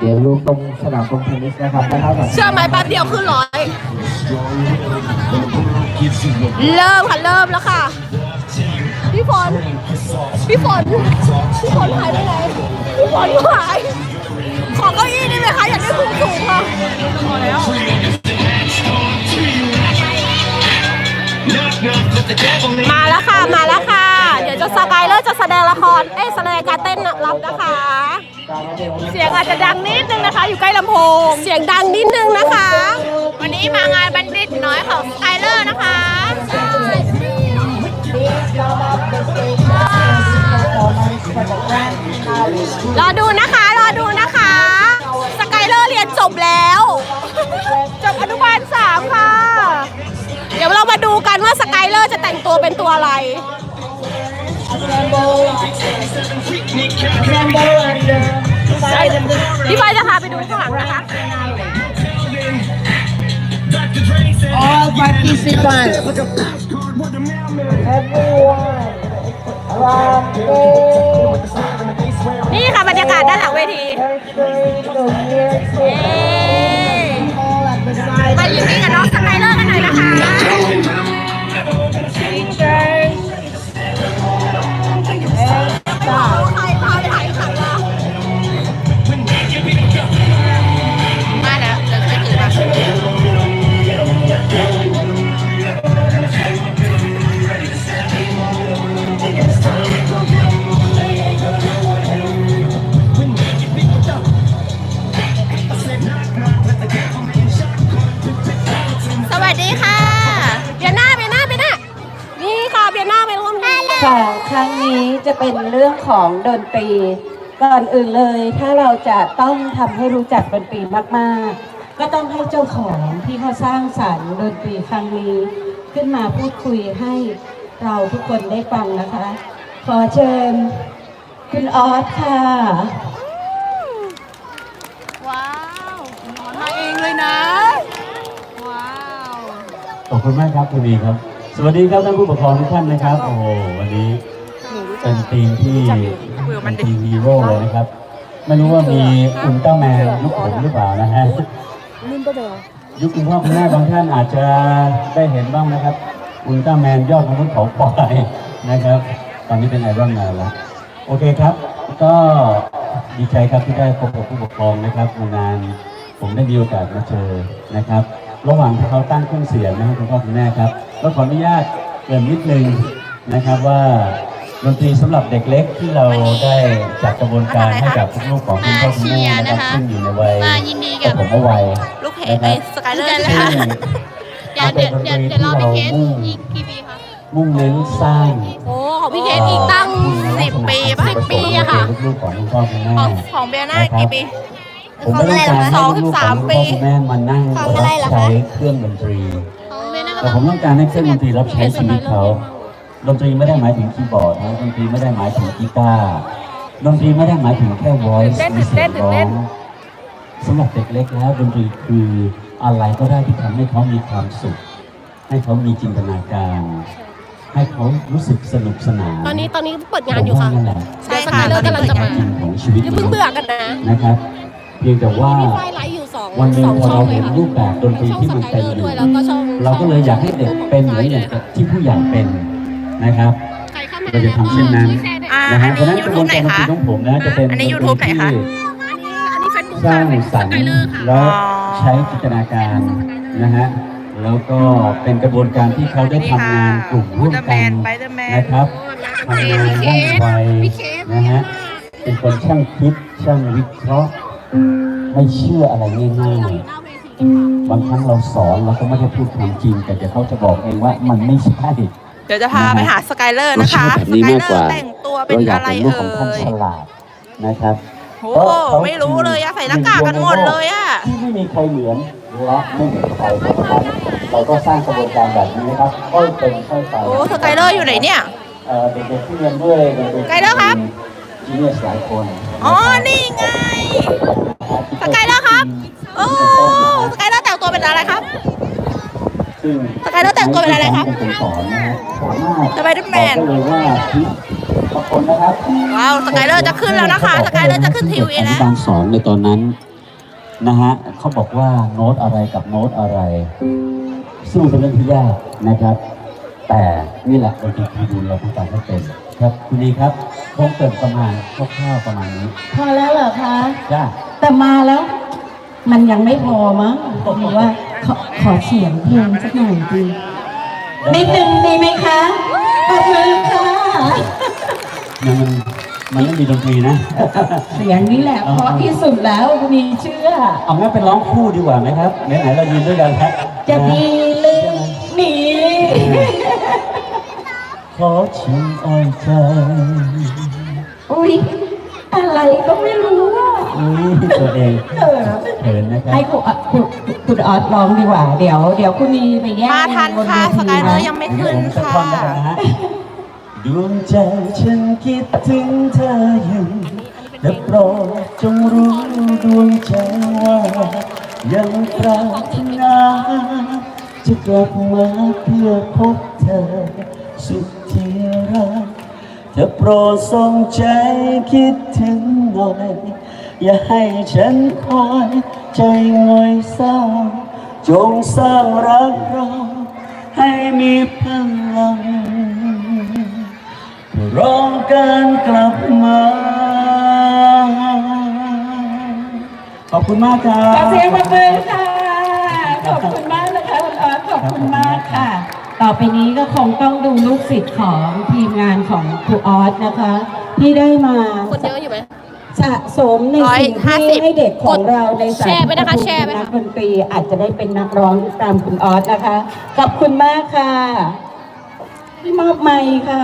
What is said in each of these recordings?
เดี๋ยวลูกตรงสนามตรงเทนนิสนะครับนะครับเชื่อไหมแป๊บเดียวขึ้นร้อย เริ่มค่ะ เริ่มแล้วค่ะ พี่ฝนพี่ฝนพี่ฝนหายไปไหนพี่ฝนหายขอเก้าอี้ได้ไหมคะ อยากได้สูงสูงๆค่ะพอแล้วมาแล้วค่ะ มาแล้วค่ะ เดี๋ยวจะสกายเลอร์จะแสดงละคร เอ้ยแสดงการเต้นรับนะคะ เสียงอาจจะดังนิดนึงนะคะ อยู่ใกล้ลำโพง เสียงดังนิดนึงนะคะ participants. Everyone, around the นี่ค่ะบรรยากาศด้านหลังเวที nursery to year เย้ six, all at the side. มายินดีกับน้องสกายเลอร์กันหน่อยนะคะ เป็นเรื่องของดนตรี ก่อนอื่นเลย ถ้าเราจะต้องทำให้รู้จักดนตรีมากๆ ก็ต้องให้เจ้าของที่เขาสร้างสรรค์ดนตรีครั้งนี้ ขึ้นมาพูดคุยให้เราทุกคนได้ฟังนะคะ ขอเชิญคุณออสค่ะว้าวนอนมาเองเลยนะ ว้าว ขอบคุณมากครับคุณดีครับ สวัสดีครับท่านผู้ปกครองทุกท่านนะครับ โอ้โหวันนี้ เป็นทีมที่เป็นทีมฮีโร่เลยนะครับ ไม่รู้ว่ามีอุลตร้าแมนยุคผมหรือเปล่านะฮะยุคคุณพ่อคุณแม่บางท่านอาจจะได้เห็นบ้างนะครับ อุลตร้าแมนยอดมนุษย์เขาควายนะครับ ตอนนี้เป็นไอรอนแมนแล้ว โอเคครับ ก็ดีใจครับที่ได้พบกับผู้ปกครองนะครับนงานผมได้มีโอกาสมาเจอนะครับ ระหว่างที่เขาตั้งเครื่องเสียงนะครับคุณพ่อคุณแม่ครับก็ขออนุญาตเกริ่นนิดนึงนะครับว่า ดนตรีสำหรับเด็กเล็กที่เราได้จัดกระบวนการให้กับลูกๆของคุณพ่อคุณแม่นะครับซึ่งอยู่ในวัยมายินดีกับปฐมวัยลูกเพจนะคไอ้รับสกายเลอร์ซึ่นะงคะเดี๋ยวเดี๋ยวเป็นเดี๋ยวดนตรีเดี๋ยวรอพี่เคสที่เรามุ่งอีกกี่ปีคะมุ่งเน้นสร้างโอ้ของพี่เคสอีกตั้งสิบปีป่ะสิบปีอะค่ะลูกๆของคุณพ่อคุณแม่ของของเบียร์น่ากี่ปีผมไม่ต้องการให้สองสิบลูกๆขสาอมงคุณปีพ่อคุณแม่มานั่งของอะไรรับเหรอคะใช้เครื่องดนตรีของเบียร์น่าแต่ผมต้องการให้เครื่องดนตรีรับใช้ชีวิตเขา ดนตรีไม่ได้หมายถึงคีย์บอร์ดนะดนตรีไม่ได้หมายถึงกีตาร์ดนตรีไม่ได้หมายถึงแค่ voice มีเสียงร้องสำหรับเด็กเล็กแล้วดนตรีคืออะไรก็ได้ที่ทำให้เขามีความสุข ให้เขามีจินตนาการ ให้เขารู้สึกสนุกสนานตอนนี้ตอนนี้เปิดงานอยู่ค่ะ ผมว่นั่นแหละใช่ค่ะเลิกกำลังจะมา จริงของชีวิตอย่าเพิ่งเบื่อกันนะนะครับ เพียงแต่ว่า มีไฟไลฟ์อยู่สองวันหนึ่งสองพอช่อเรางเลเห็ยนค่ะรูปแบบดนตรีที่มันช่องสเป็นกายอเลอร์ยู่ด้วยแล้วก็ช่องเราก็เลยอยากให้เด็กเป็นเหมือนอย่างที่ผู้ใหญ่เป็น นะครับใครเข้ามาเราจะทำเช่นนั้นช่วยแชร์หน่อยอ่านะฮะเพอัราะนฉะนี้นั้นกระบวน YouTube ไหนการดนตรีคะของผมนะจะเป็นอันนี้ YouTube ไหนคะที่อันนี้อันนี้เฟซบุ๊กสร้างค่ะสรรค์สกายเลอร์ค่ะและใช้จินตนาการนะฮะแล้วก็เป็นกระบวนการที่เขาได้ทำงานกลุ่มร่วมกัน Spider-Man นะครับทำงานว่องไวนะฮะเป็นคนช่างคิดช่างวิเคราะห์ ไม่เชื่ออะไรง่ายๆบางครั้งเราสอนเราก็ไม่ได้พูดความจริง แต่เดี๋ยวเขาจะบอกเองว่ามันไม่ใช่ เดี๋ยวจะพาไปหาสกายเลอร์นะคะเราเชื่อแบบนี้มากกว่าสแต่งตัวเป็นเราอยากอะไรเป็นลูกเอ่ของท่านยฉลาดนะครับโอ้ไม่รู้เลยอะใส่หน้ากากกันหมดเลยอะที่ไม่มีใครเหมือนและไม่เหมือนใครเพราะฉะนั้นเราก็สร้างกระบวนการแบบนี้นะครับค่อยเป็นค่อยไปโอ้สกายเลอร์อยู่ไหนเนี่ยเอ่อเด็กๆที่เรียนด้วยเด็กๆสกายเลอร์ครับจีเนียสหลายคนอ๋อนี่ไงสกายเลอร์ครับโอ้ สกายเลอร์แต่งตัวเป็นอะไรครับเป็นคนสอนนะฮะสามารถสไปเดอร์แมนบอกได้เลยว่าพลิกประคนนะครับว้าวสกายเลอร์จะขึ้นแล้วนะคะสกายเลอร์จะขึ้นทีวีอแล้นุวบาลสองในตอนนั้นนะฮะเขาบอกว่าโน้ตอะไรกับโน้ตอะไร ซึ่งเป็นเรื่องที่ยากนะครับ แต่นี่แหละเราจะดูเราต้องการให้เป็นครับคุณดีครับคงเกิดประมาณคร่าวๆประมาณนี้ พอแล้วเหรอคะจ้าแต่มาแล้ว มันยังไม่พอมั้งผมว่า ขอขอเสียงเพลงสักหน่อยดีนิดนึงดีไหมคะปรบมือค่ะมัน มันไม่มีดนตรีนะ เสียงนี้แหละเพราะที่สุดแล้วมีเชื่อ เอางั้นเป็นร้องคู่ดีกว่าไหมครับไหนๆเรายืนด้วยกันครับจะดีหรือหนีขอชิมอ้อยใจอุ้ย อะไรก็ไม่รู้อะอุ้ยตัวเองเออเขินนะครับให้คุณอะคุณคุณออสร้องดีกว่า เดี๋ยว เดี๋ยวคุณนีไปแย่งมาทันบค่ะวสทีกายเลอร์นะยังไม่ขึ้นผมสักค่ะท่อนแล้วกันนะฮะดวงใจฉันคิดถึงเธออยู่ แต่โปรดจงรู้ดวงใจว่า ยังปรารถนาจะกลับมาเพื่อพบเธอ สุดที่รัก จะโปรดส่งใจคิดถึงหน่อย อย่าให้ฉันคอยใจงอยเศร้า จงสร้างรักเราให้มีพลังรอการกลับมา ขอบคุณมากครัขอบเสียงปรบมือค่ะ ขอบคุณมากนะคะคุณออสขอบคุณมากค่ะ ต่อไปนี้ก็คงต้องดูลูกศิษย์ของทีมงานของครูออสนะคะ ที่ได้มาคนเยอะอยู่ไหม สะสมในสิ่งร้อยห้าสิที่บให้เด็กของเราในสายแชร์ไปนะคะแชร์ไป นัค่ะกดนตรีอาจจะได้เป็นนักร้องตามคุณออสนะคะ ขอบคุณมากค่ะที่มอบไมค์ค่ะ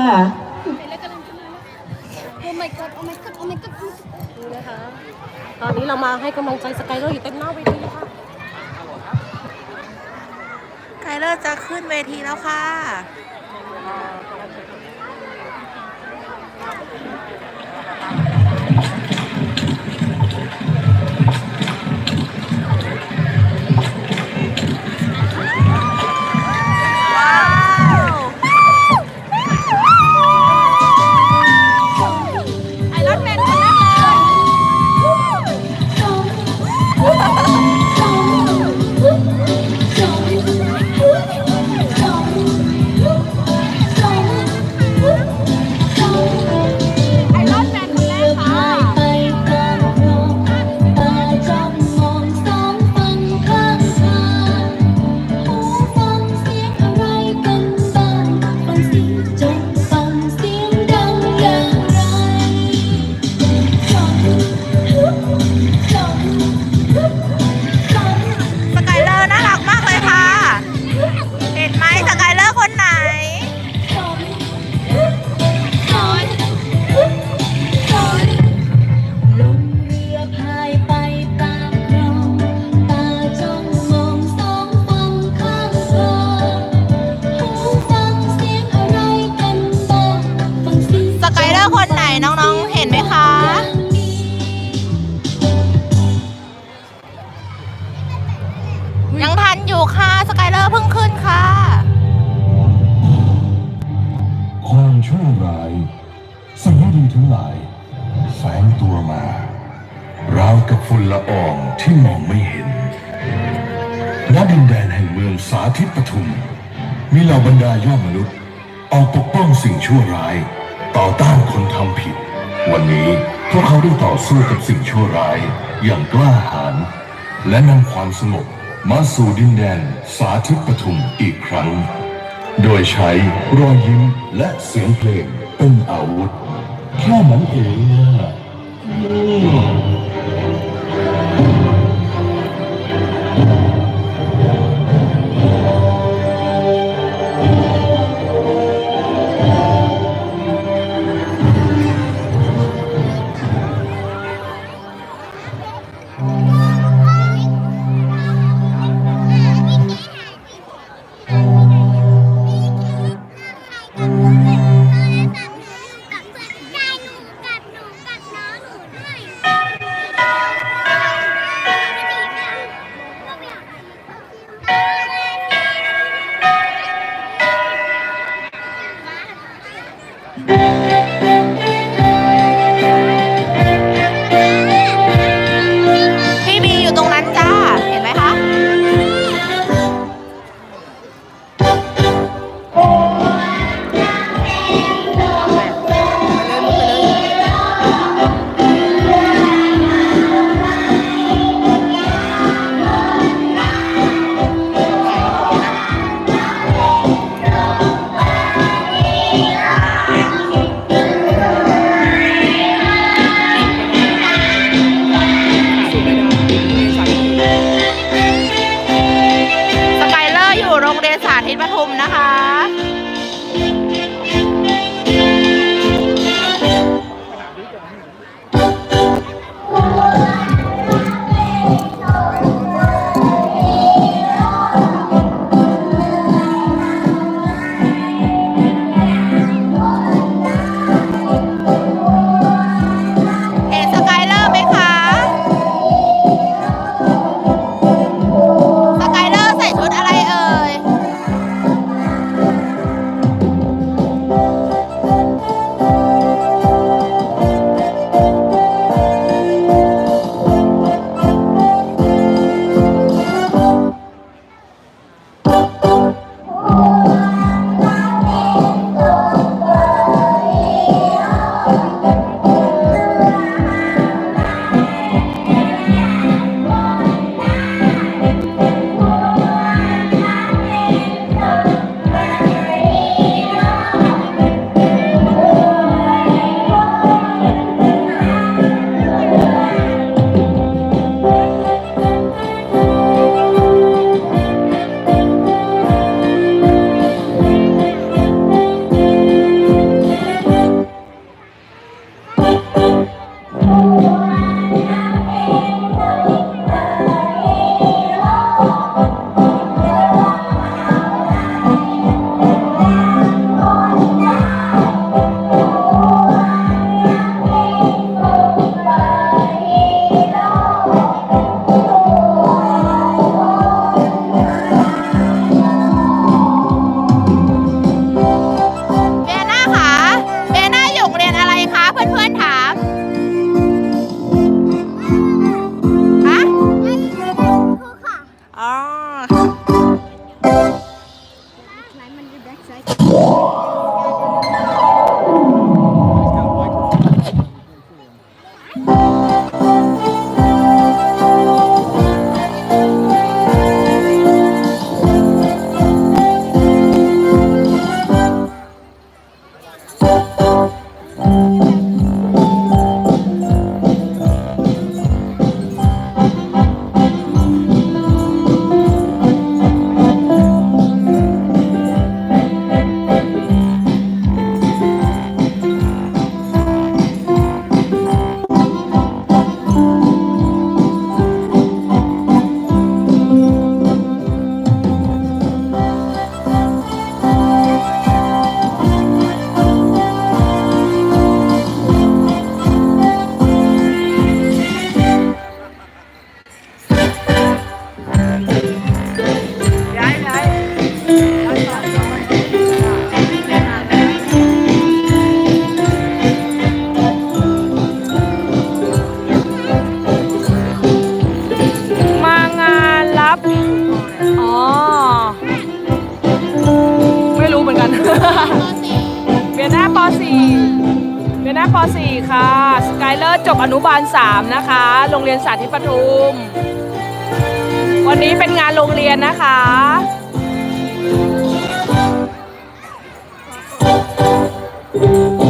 ตอนนี้เรามาให้กำลังใจสกายเลอร์อยู่เต็มหน้าเวทีค่ะ ไกายเลอร์จะขึ้นเวทีแล้วค่ะ สิ่งชั่วร้าย ต่อต้านคนทำผิด วันนี้พวกเขาได้ต่อสู้กับสิ่งชั่วร้ายอย่างกล้าหาญและนำความสงบมาสู่ดินแดนสาธิตปทุมอีกครั้ง โดยใช้รอยยิ้มและเสียงเพลงเป็นอาวุธแค่นั้นเองนะ รงเรียนสาธิตปทุมนะคะ .4 เป็นนักป .4 ค่ะ สกายเลอร์จบอนุบาล 3 นะคะ โรงเรียนสาธิตปทุม วันนี้เป็นงานโรงเรียนนะคะเ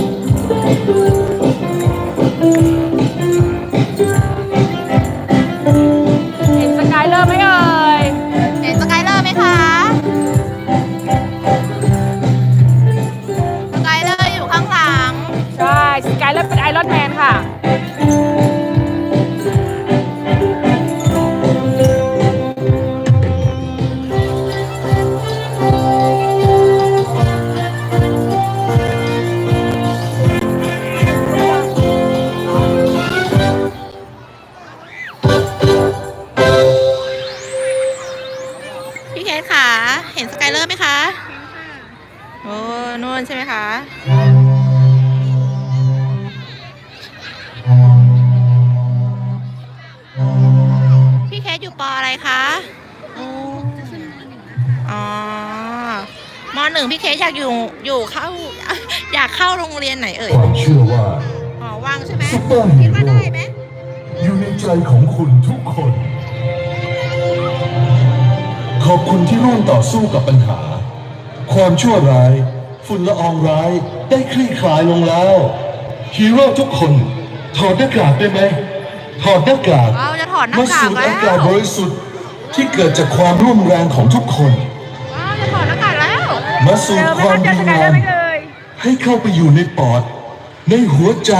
อยู่ปออะไรคะอ๋อมหนึ่งพี่เคสอยากอยู่อยู่เข้า อยากเข้าโรงเรียนไหนเอ่ยความเชื่อว่าหอวังใช่ไหมซุปเปอร์ฮีคิดว่าโร่ได้ไหมอยู่ในใจของคุณทุกคน ขอบคุณที่ร่วมต่อสู้กับปัญหา ความชั่วร้าย ฝุ่นละอองร้ายได้คลี่คลายลงแล้วฮีโร่ทุกคน ถอดหน้ากากได้ไหมถอดหน้ากาก ว้าวจะ ถอดหน้ามาากสูดแล้วอากาศบริสุทธิ์ที่เกิดจากความร่วมแรงของทุกคน ว้าวจะถอดหน้ากากแล้วมาสูดความดีงามให้เข้าไปอยู่ในปอด ในหัวใจ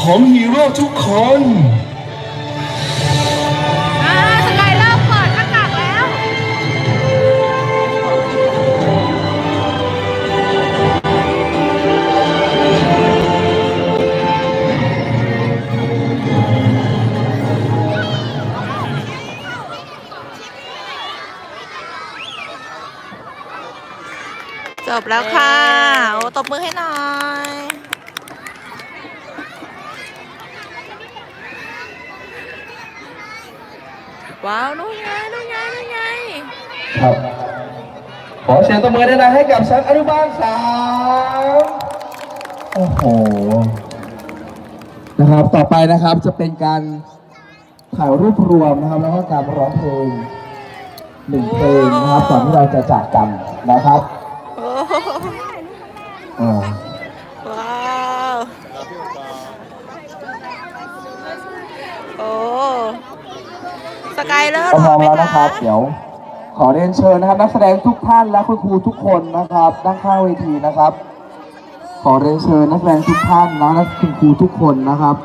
ของฮีโร่ทุกคน บแล้วค่ะ โอ้ตบมือให้หน่อยว้าวนู่นไงนู่นไงนู่นไงครับ ขอเสียงตบมือได้นะให้กับชั้นอนุบาลสามโอ้โหนะครับต่อไปนะครับจะเป็นการถ่ายรูปรวมนะครับแล้วก็การร้องเพลงหนึ่งเพลงนะครับก่อนที่เราจะจากกันนะครับโอ้โหอ่าว้าวโอ้สกายเลอร์ก็พร้อมไหมแล้วคะนะครับ เดี๋ยว ขอเรียนเชิญนะครับ นักแสดงทุกท่านและคุณครูทุกคนนะครับด้านข้างเวทีนะครับ ขอเรียนเชิญนักแสดงทุกท่านนะและคุณครูทุกคนนะครับ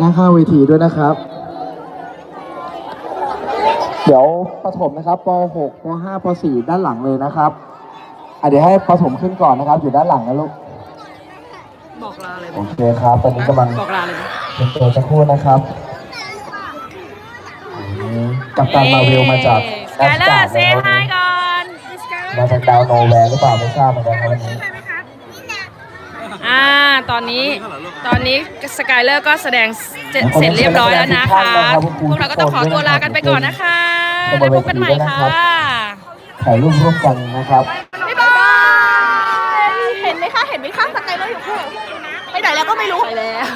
ด้านข้างเวทีด้วยนะครับ เดี๋ยวประถมนะครับป .6 ป .5 ป .4 ด้านหลังเลยนะครับอะ เดี๋ยวให้ประถมขึ้นก่อนนะครับ อยู่ด้านหลังนะลูก บอกลาเลยโอเคครับ ตอนนี้กำลังบอกลาเลยเป็นตัวสักครู่นะครับอืมกับตันมาเวลมาจากสกายเลอร์เซนะฮายครับก่อนมาจากดาวโนแวร์หรือเปล่าไม่ทราบเหมือนกันครับวันนี้ อ่าตอนนี้ตอนนี้สกายเลอร์ก็แสดงเสร็จเสร็จเรียบร้อยแล้วนะคะพวกเราก็ต้องขอตัวลากันไปก่อนนะคะแล้วพบกันใหม่ค่ะ ถ่ายรูปร่วมกันนะครับ บ๊ายบาย เห็นไหมคะ เห็น ไม่รู้ ไปแล้ว